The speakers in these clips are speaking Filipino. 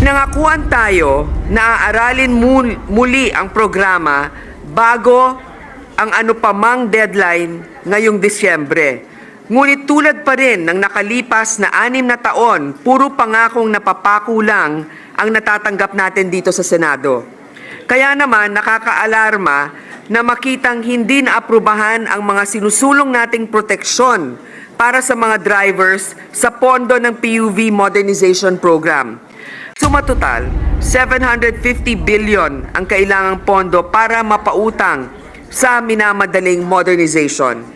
Pinangakuan tayo na aaralin mul- muli ang programa bago ang ano pa mang deadline ngayong Disyembre. Ngunit tulad pa rin ng nakalipas na anim na taon, puro pangakong napapako lang ang natatanggap natin dito sa Senado. Kaya naman nakakaalarma na makitang hindi naaprubahan ang mga sinusulong nating proteksyon para sa mga drivers sa pondo ng PUV Modernization Program. Sumatotal, 750 billion ang kailangang pondo para mapautang sa minamadaling modernization.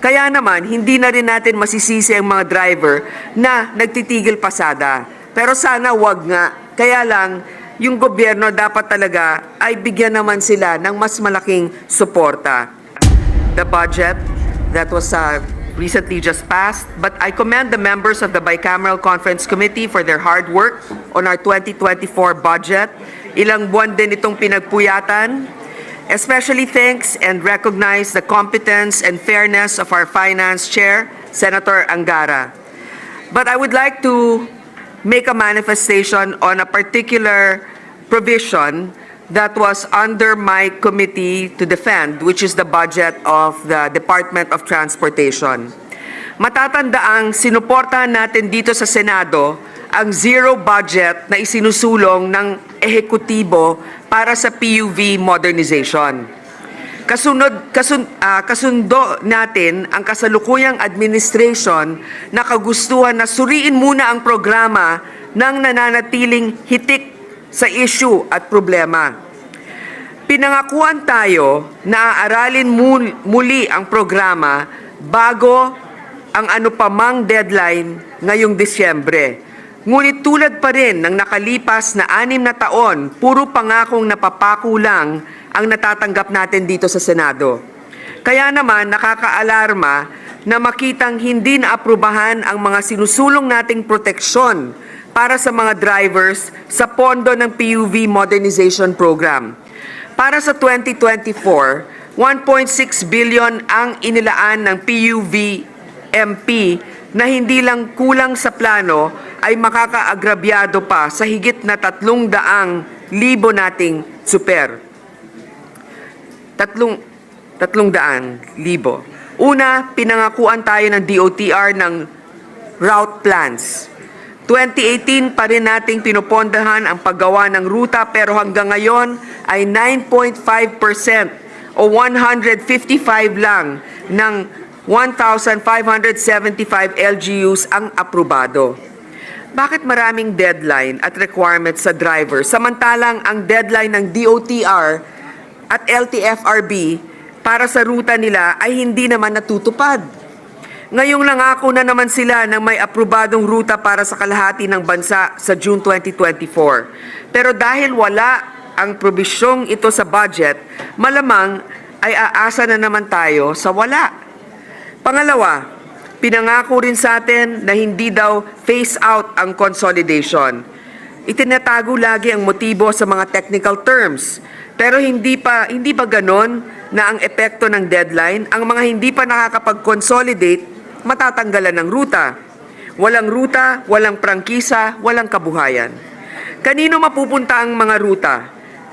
Kaya naman, hindi na rin natin masisisi ang mga driver na nagtitigil pasada. Pero sana wag nga. Kaya lang, yung gobyerno dapat talaga ay bigyan naman sila ng mas malaking suporta. The budget that was uh, recently just passed, but I commend the members of the Bicameral Conference Committee for their hard work on our 2024 budget. Ilang buwan din itong pinagpuyatan. Especially thanks and recognize the competence and fairness of our Finance Chair, Senator Angara. But I would like to make a manifestation on a particular provision that was under my committee to defend, which is the budget of the Department of Transportation. Matatanda ang sinuportahan natin dito sa Senado ang zero budget na isinusulong ng ehekutibo para sa PUV modernization. Kasunod, kasun, ah, kasundo natin ang kasalukuyang administration na kagustuhan na suriin muna ang programa ng nananatiling hitik sa issue at problema. Pinangakuan tayo na aaralin mul- muli ang programa bago ang ano pa mang deadline ngayong Disyembre. Ngunit tulad pa rin ng nakalipas na anim na taon, puro pangakong napapako lang ang natatanggap natin dito sa Senado. Kaya naman nakakaalarma na makitang hindi naaprubahan ang mga sinusulong nating proteksyon para sa mga drivers sa pondo ng PUV Modernization Program. Para sa 2024, 1.6 billion ang inilaan ng PUV MP na hindi lang kulang sa plano ay makakaagrabyado pa sa higit na tatlong daang libo nating super. Tatlong, tatlong daan libo. Una, pinangakuan tayo ng DOTR ng route plans. 2018 pa rin nating pinupondahan ang paggawa ng ruta pero hanggang ngayon ay 9.5% o 155 lang ng 1,575 LGUs ang aprobado. Bakit maraming deadline at requirements sa driver samantalang ang deadline ng DOTR at LTFRB para sa ruta nila ay hindi naman natutupad? Ngayong nangako na naman sila ng may aprobadong ruta para sa kalahati ng bansa sa June 2024. Pero dahil wala ang probisyong ito sa budget, malamang ay aasa na naman tayo sa wala. Pangalawa, pinangako rin sa atin na hindi daw phase out ang consolidation. Itinatago lagi ang motibo sa mga technical terms. Pero hindi pa hindi pa ganon na ang epekto ng deadline, ang mga hindi pa nakakapag-consolidate matatanggalan ng ruta. Walang ruta, walang prangkisa, walang kabuhayan. Kanino mapupunta ang mga ruta?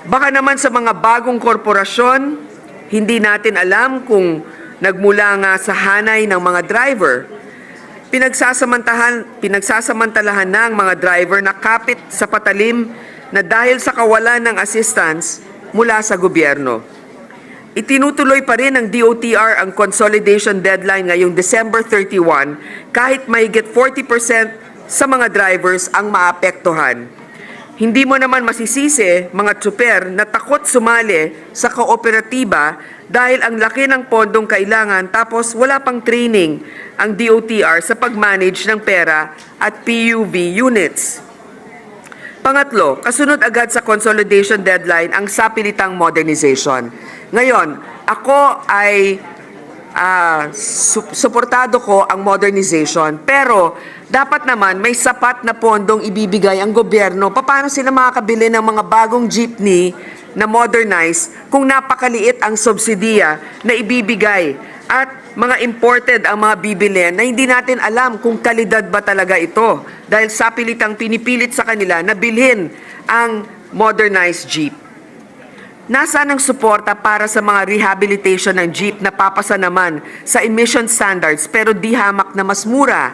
Baka naman sa mga bagong korporasyon, hindi natin alam kung nagmula nga sa hanay ng mga driver. Pinagsasamantahan, pinagsasamantalahan ng mga driver na kapit sa patalim na dahil sa kawalan ng assistance mula sa gobyerno. Itinutuloy pa rin ng DOTR ang consolidation deadline ngayong December 31 kahit mahigit 40% sa mga drivers ang maapektuhan. Hindi mo naman masisisi, mga tsuper, na takot sumali sa kooperatiba dahil ang laki ng pondong kailangan tapos wala pang training ang DOTR sa pag-manage ng pera at PUV units. Pangatlo, kasunod agad sa consolidation deadline ang sapilitang modernization. Ngayon, ako ay ah, su- suportado ko ang modernization pero dapat naman may sapat na pondong ibibigay ang gobyerno. Paano sila makakabili ng mga bagong jeepney na modernize kung napakaliit ang subsidiya na ibibigay at mga imported ang mga bibilin na hindi natin alam kung kalidad ba talaga ito dahil sa pilitang pinipilit sa kanila na bilhin ang modernized jeep. Nasaan ang suporta para sa mga rehabilitation ng jeep na papasa naman sa emission standards pero di hamak na mas mura?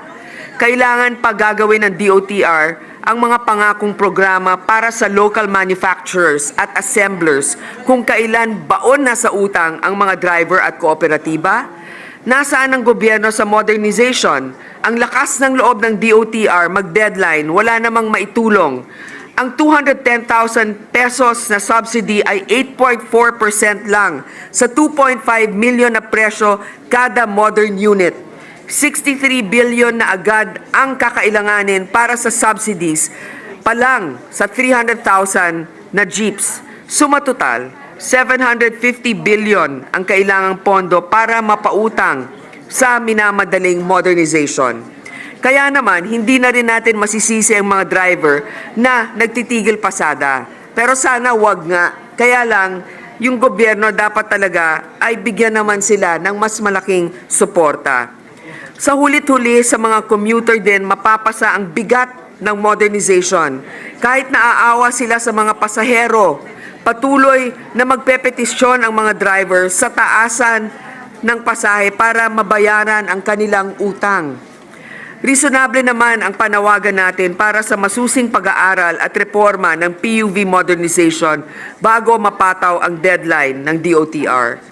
Kailangan pa gagawin ng DOTR ang mga pangakong programa para sa local manufacturers at assemblers kung kailan baon na sa utang ang mga driver at kooperatiba? Nasaan ang gobyerno sa modernization? Ang lakas ng loob ng DOTR mag-deadline, wala namang maitulong. Ang 210,000 pesos na subsidy ay 8.4% lang sa 2.5 million na presyo kada modern unit. 63 billion na agad ang kakailanganin para sa subsidies pa lang sa 300,000 na jeeps. Suma total, 750 billion ang kailangang pondo para mapautang sa minamadaling modernization. Kaya naman, hindi na rin natin masisisi ang mga driver na nagtitigil pasada. Pero sana wag nga. Kaya lang, yung gobyerno dapat talaga ay bigyan naman sila ng mas malaking suporta. Sa hulit-huli sa mga commuter din, mapapasa ang bigat ng modernization. Kahit naaawa sila sa mga pasahero, patuloy na magpepetisyon ang mga driver sa taasan ng pasahe para mabayaran ang kanilang utang. Reasonable naman ang panawagan natin para sa masusing pag-aaral at reforma ng PUV modernization bago mapataw ang deadline ng DOTR.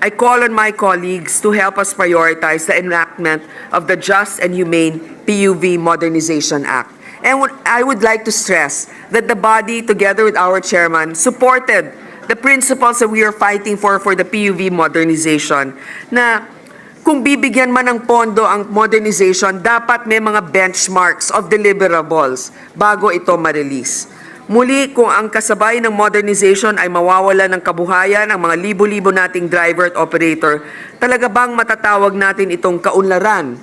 I call on my colleagues to help us prioritize the enactment of the Just and Humane PUV Modernization Act. And I would like to stress that the body, together with our chairman, supported the principles that we are fighting for for the PUV modernization na kung bibigyan man ng pondo ang modernization, dapat may mga benchmarks of deliverables bago ito ma-release. Muli, kung ang kasabay ng modernization ay mawawala ng kabuhayan ang mga libo-libo nating driver at operator, talaga bang matatawag natin itong kaunlaran?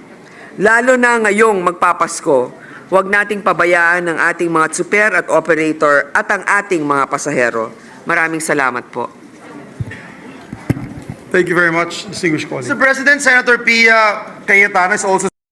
Lalo na ngayong magpapasko, huwag nating pabayaan ang ating mga super at operator at ang ating mga pasahero. Maraming salamat po. Thank you very much, distinguished colleague. Mr. President, Senator Pia Cayetano is also